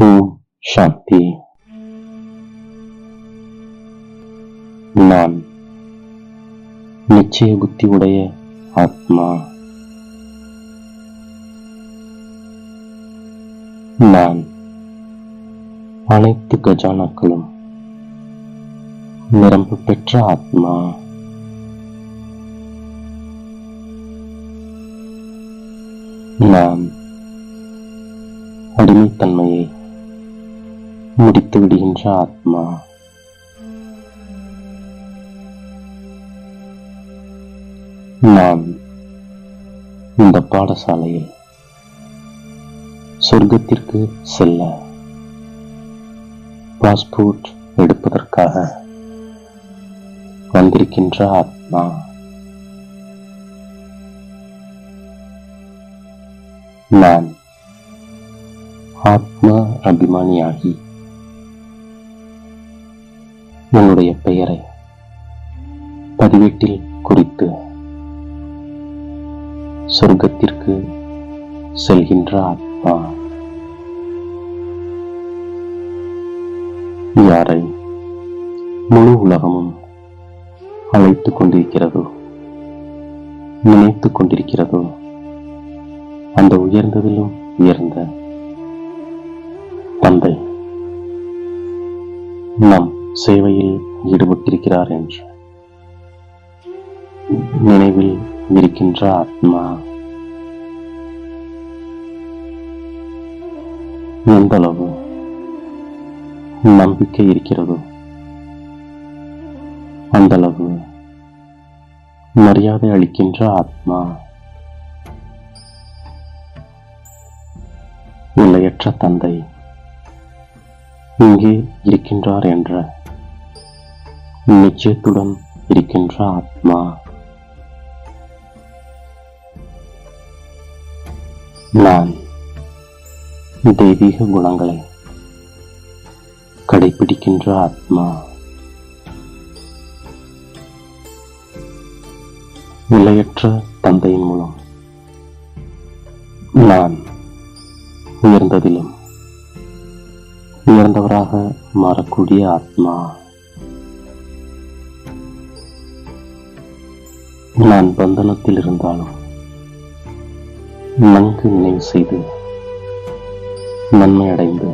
ஓம் சாந்தி நான் நிச்சய புத்தி உடைய ஆத்மா நான் அனைத்து கஜானாக்களும் நிரம்பு பெற்ற ஆத்மா நான் அடிமைத்தன்மையை முடித்து விடுகின்ற ஆத்மா. நான் இந்த பாடசாலையில் சொர்க்கத்திற்கு செல்ல பாஸ்போர்ட் எடுப்பதற்காக வந்திருக்கின்ற ஆத்மா நான் ஆத்ம அபிமானியாகி உன்னுடைய பெயரை பதிவேட்டில் குறித்து சொர்க்கத்திற்கு செல்கின்ற ஆத்மா. யாரை முழு உலகமும் அழைத்துக் கொண்டிருக்கிறதோ நினைத்துக் கொண்டிருக்கிறதோ அந்த உயர்ந்ததிலும் உயர்ந்த தந்தை நம் சேவையில் ஈடுபட்டிருக்கிறார் என்று. நினைவில் இருக்கின்ற ஆத்மா. எந்த அளவு நம்பிக்கை இருக்கிறதோ அந்த அளவு மரியாதை அளிக்கின்ற ஆத்மா. எல்லையற்ற தந்தை இங்கே இருக்கின்றார் என்ற நிச்சயத்துடன் இருக்கின்ற ஆத்மா. நான் தெய்வீக குணங்களை கடைபிடிக்கின்ற ஆத்மா. நிலையற்ற தந்தையின் மூலம் நான் உயர்ந்ததிலும் உயர்ந்தவராக மாறக்கூடிய ஆத்மா. நான் பந்தனத்தில் இருந்தாலும் நன்கு நினைவு செய்து நன்மை அடைந்து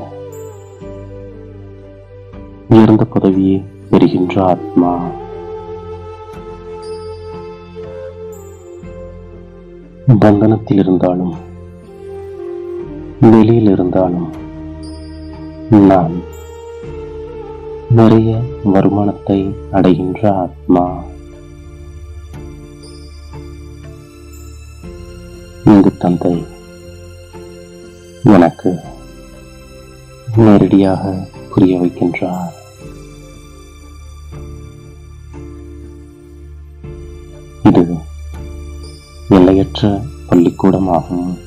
உயர்ந்த பதவியை பெறுகின்ற ஆத்மா. பந்தனத்தில் இருந்தாலும் வெளியில் இருந்தாலும் நான் நிறைய வருமானத்தை அடைகின்ற ஆத்மா. தந்தை எனக்கு நேரடியாக புரிய வைக்கின்றார். இது எல்லையற்ற பள்ளிக்கூடமாகும்.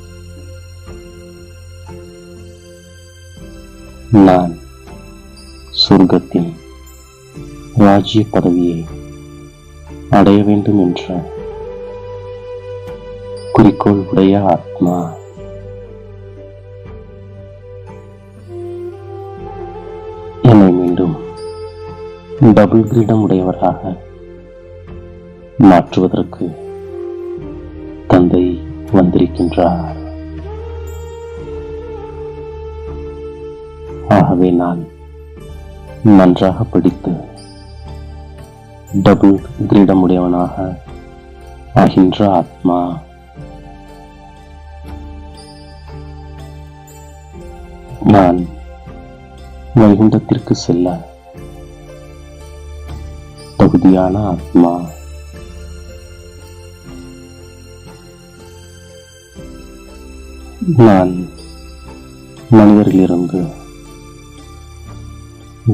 நான் சொர்க்கத்தின் ராஜ்ய பதவியை அடைய வேண்டும் என்ற குறிக்கோள் உடைய ஆத்மா. என்னை மீண்டும் டபுள் கிரீடம் உடையவராக மாற்றுவதற்கு தந்தை வந்திருக்கின்றார். ஆகவே நான் நன்றாக படித்து டபுள் கிரீடமுடையவனாக ஆகின்ற ஆத்மா நான் வைகுண்டத்திற்கு செல்ல தகுதியான ஆத்மா. நான் மனிதரிலிருந்து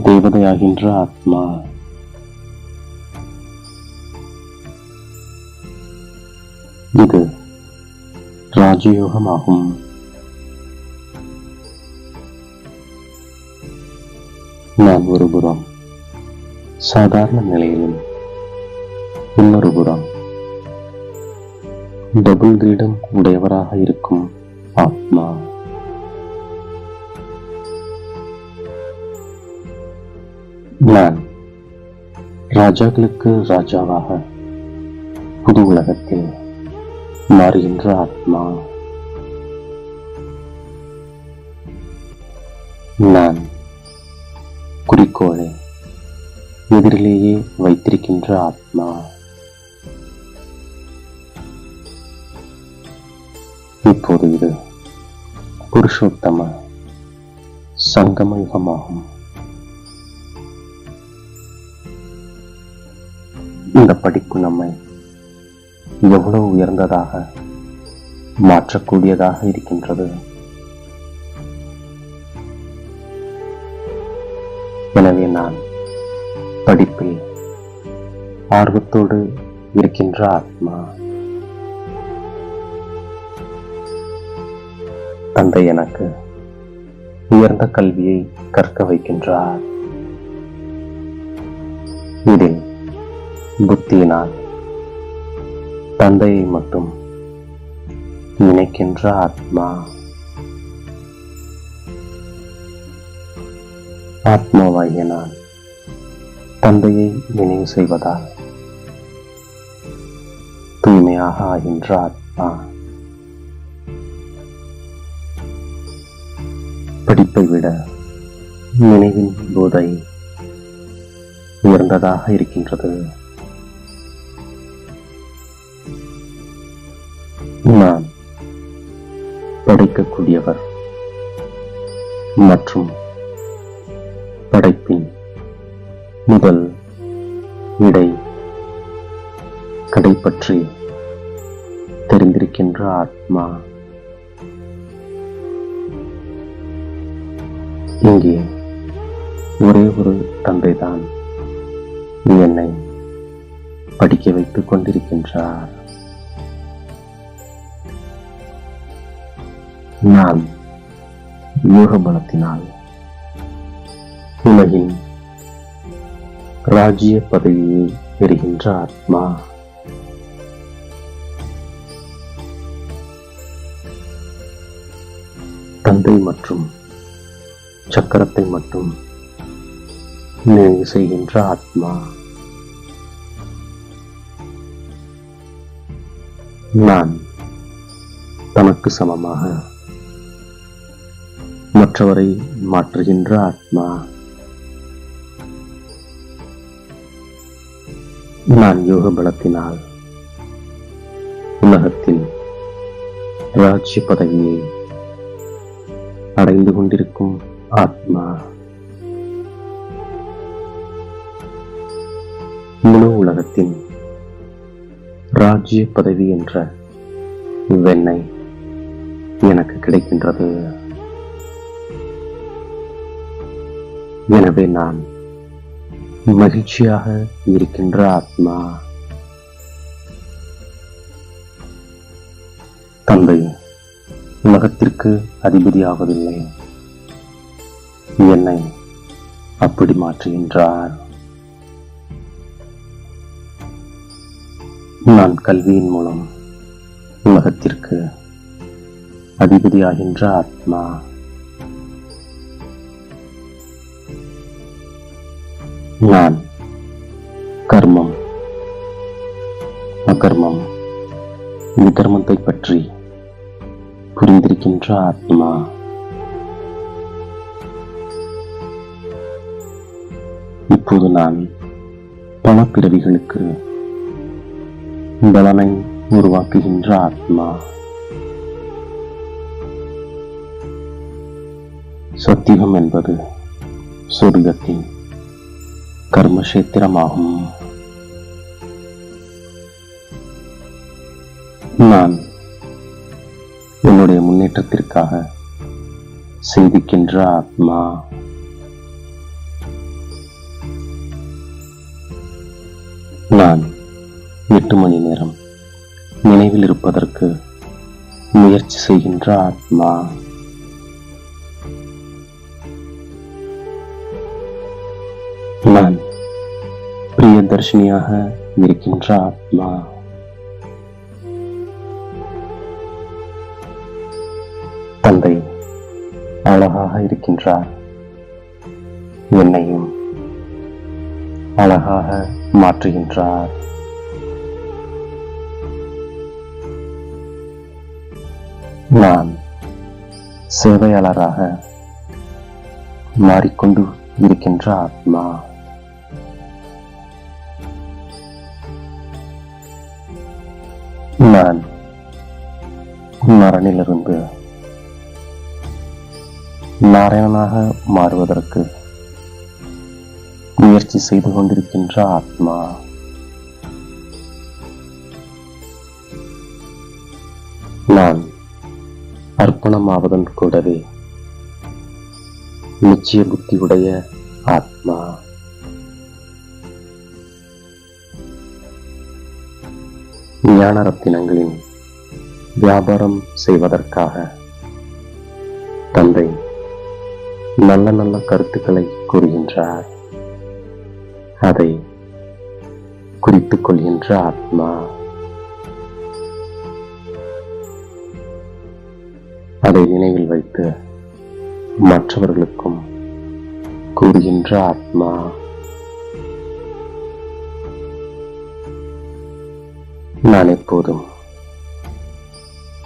தேவதையாகின்ற ஆத்மா. இது ராஜயோகமாகும். நான் ஒரு புறம் சாதாரண நிலையிலும் இன்னொரு புறம் டபுள் கிரீடம் உடையவராக இருக்கும் ஆத்மா. நான் ராஜாக்களுக்கு ராஜாவாக புது உலகத்தில் மாறுகின்ற ஆத்மா. நான் குறிக்கோளை எதிரிலேயே வைத்திருக்கின்ற ஆத்மா. இப்போது இது புருஷோத்தம சங்கம யுகமாகும் இந்த படிப்பு நம்மை எவ்வளவு உயர்ந்ததாக மாற்றக்கூடியதாக இருக்கின்றது? எனவே நான் படிப்பில் ஆர்வத்தோடு இருக்கின்ற ஆத்மா தந்தை எனக்கு உயர்ந்த கல்வியை கற்க வைக்கின்றார். இதில் புத்தியினால் தந்தையை மட்டும் நினைக்கின்ற ஆத்மா ஆத்மாவாகிய நான் தந்தையை நினைவு செய்வதால் தூய்மையாக ஆகின்ற ஆத்மா படிப்பை விட நினைவின் போதை உயர்ந்ததாக இருக்கின்றது. நான் படிக்கக்கூடியவர் மற்றும் படைப்பின் முதல் இடை கடை பற்றி தெரிந்திருக்கின்ற ஆத்மா. இங்கே ஒரே ஒரு தந்தைதான். என்னை படிக்க வைத்துக் கொண்டிருக்கின்றார். நான் யோக பலத்தினால் உலகின் ராஜ்ய பதவியை பெறுகின்ற ஆத்மா. தந்தை மற்றும் சக்கரத்தை மட்டும் நினைவு செய்கின்ற ஆத்மா. நான் தனக்கு சமமாக மற்றவரை மாற்றுகின்ற ஆத்மா. நான் யோக பலத்தினால் உலகத்தில் ராஜ்ய பதவியை அடைந்து கொண்டிருக்கும் ஆத்மா முழு உலகத்தின் ராஜ்ய பதவி என்ற வெண்ணை எனக்கு கிடைக்கின்றது. எனவே நான் மகிழ்ச்சியாக இருக்கின்ற ஆத்மா. தந்தை உலகத்திற்கு அதிபதியாவதில்லை. என்னை அப்படி மாற்றுகின்றார். நான் கல்வியின் மூலம் உலகத்திற்கு அதிபதியாகின்ற ஆத்மா. நான் கர்மம் அகர்மம். கர்மத்தை பற்றி புரிந்திருக்கின்ற ஆத்மா. இப்போது நான் பல பிறவிகளுக்கு பலனை உருவாக்குகின்ற ஆத்மா. சத்தியம் என்பது சொர்க்கத்தின் கர்மக்ஷேத்திரமாகும். நான் என்னுடைய முன்னேற்றத்திற்காக சிந்திக்கின்ற ஆத்மா. நான் எட்டு மணி நேரம் நினைவில் இருப்பதற்கு முயற்சி செய்கின்ற ஆத்மா. பிரியதர்ஷினியாக இருக்கின்ற ஆத்மா தந்தை அழகாக இருக்கின்றார். என்னையும் அழகாக மாற்றுகின்றார். நான் சேவையாளராக மாறிக்கொண்டு இருக்கின்ற ஆத்மா நான் நரனிலிருந்து நாராயணனாக மாறுவதற்கு முயற்சி செய்து கொண்டிருக்கின்ற ஆத்மா நான் அர்ப்பணமாவதன் கூடவே நிச்சய புத்தியுடைய ஆத்மா. ஞான ரத்தினங்களின் வியாபாரம் செய்வதற்காக. தந்தை நல்ல நல்ல கருத்துக்களை கூறுகின்றார். அதை குறித்துக் கொள்கின்ற ஆத்மா அதை நினைவில் வைத்து மற்றவர்களுக்கும் கூறுகின்ற ஆத்மா நான் எப்போதும்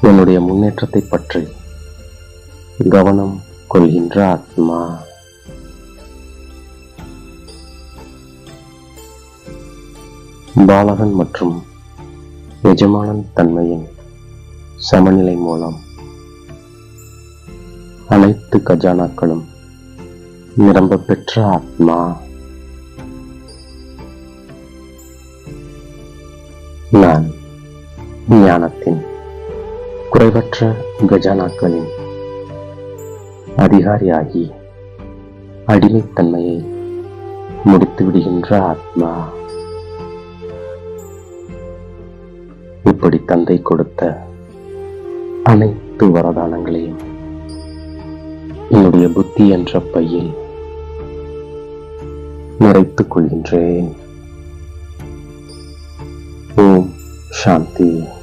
என்னுடைய முன்னேற்றத்தை பற்றி கவனம் கொள்கின்ற ஆத்மா. பாலகன் மற்றும் எஜமானன் தன்மையின் சமநிலை மூலம் அனைத்து கஜானாக்களும் நிரம்ப பெற்ற ஆத்மா. ஞானத்தின் குறைவற்ற கஜானாக்களின் அதிகாரியாகி அடிமைத்தன்மையை முடித்து விடுகின்ற ஆத்மா. இப்படி தந்தை கொடுத்த அனைத்து வரதானங்களையும் என்னுடைய புத்தி என்ற பையில் நிறைத்துக் கொள்கின்றேன். ஓம் சாந்தி.